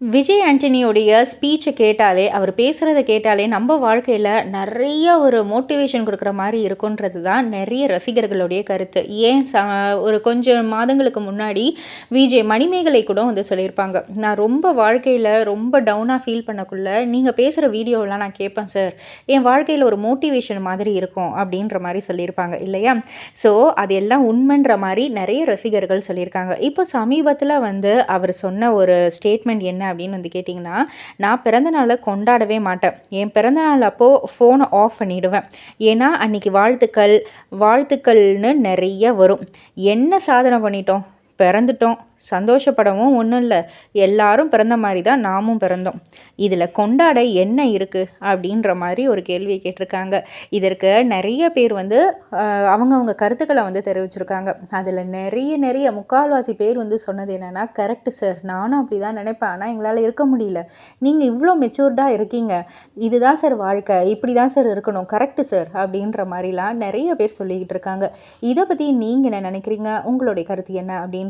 விஜய் ஆண்டனியோடைய ஸ்பீச்சை கேட்டாலே அவர் பேசுகிறத கேட்டாலே நம்ம வாழ்க்கையில் நிறைய ஒரு மோட்டிவேஷன் கொடுக்குற மாதிரி இருக்குன்றது தான் நிறைய ரசிகர்களுடைய கருத்து. ஏன் ச ஒரு கொஞ்சம் மாதங்களுக்கு முன்னாடி விஜய் மணிமேகலை கூட வந்து சொல்லியிருப்பாங்க நான் ரொம்ப வாழ்க்கையில் ரொம்ப டவுனாக ஃபீல் பண்ணக்குள்ள நீங்கள் பேசுகிற வீடியோலாம் நான் கேட்பேன் சார் என் வாழ்க்கையில் ஒரு மோட்டிவேஷன் மாதிரி இருக்கும் அப்படின்ற மாதிரி சொல்லியிருப்பாங்க இல்லையா? ஸோ அது எல்லாம் உண்மைன்ற மாதிரி நிறைய ரசிகர்கள் சொல்லியிருக்காங்க. இப்போ சமீபத்தில் வந்து அவர் சொன்ன ஒரு ஸ்டேட்மெண்ட் என்ன அப்படின்னு வந்து கேட்டிங்கன்னா நான் பிறந்தநாளை கொண்டாடவே மாட்டேன். என் பிறந்தநாள் அப்போது ஃபோனை ஆஃப் பண்ணிவிடுவேன் ஏன்னா அன்றைக்கி வாழ்த்துக்கள் வாழ்த்துக்கள்னு நிறைய வரும். என்ன சாதனை பண்ணிட்டோம்? பிறந்துட்டோம். சந்தோஷப்படவும் ஒன்றும் இல்லை. எல்லாரும் பிறந்த மாதிரி தான் நாமும் பிறந்தோம். இதில் கொண்டாட என்ன இருக்குது அப்படின்ற மாதிரி ஒரு கேள்வியை கேட்டிருக்காங்க. இதற்கு நிறைய பேர் வந்து அவங்கவுங்க கருத்துக்களை வந்து தெரிவிச்சிருக்காங்க. அதில் நிறைய நிறைய முக்கால்வாசி பேர் வந்து சொன்னது என்னென்னா கரெக்டு சார் நானும் அப்படி தான் நினைப்பேன். ஆனால் எங்களால் இருக்க முடியல. நீங்கள் இவ்வளோ மெச்சூர்டாக இருக்கீங்க. இதுதான் சார் வாழ்க்கை. இப்படி தான் சார் இருக்கணும். கரெக்டு சார் அப்படின்ற மாதிரிலாம் நிறைய பேர் சொல்லிக்கிட்டு இருக்காங்க. இதை பற்றி நீங்கள் என்ன நினைக்கிறீங்க? உங்களுடைய கருத்து என்ன? அப்படின்னு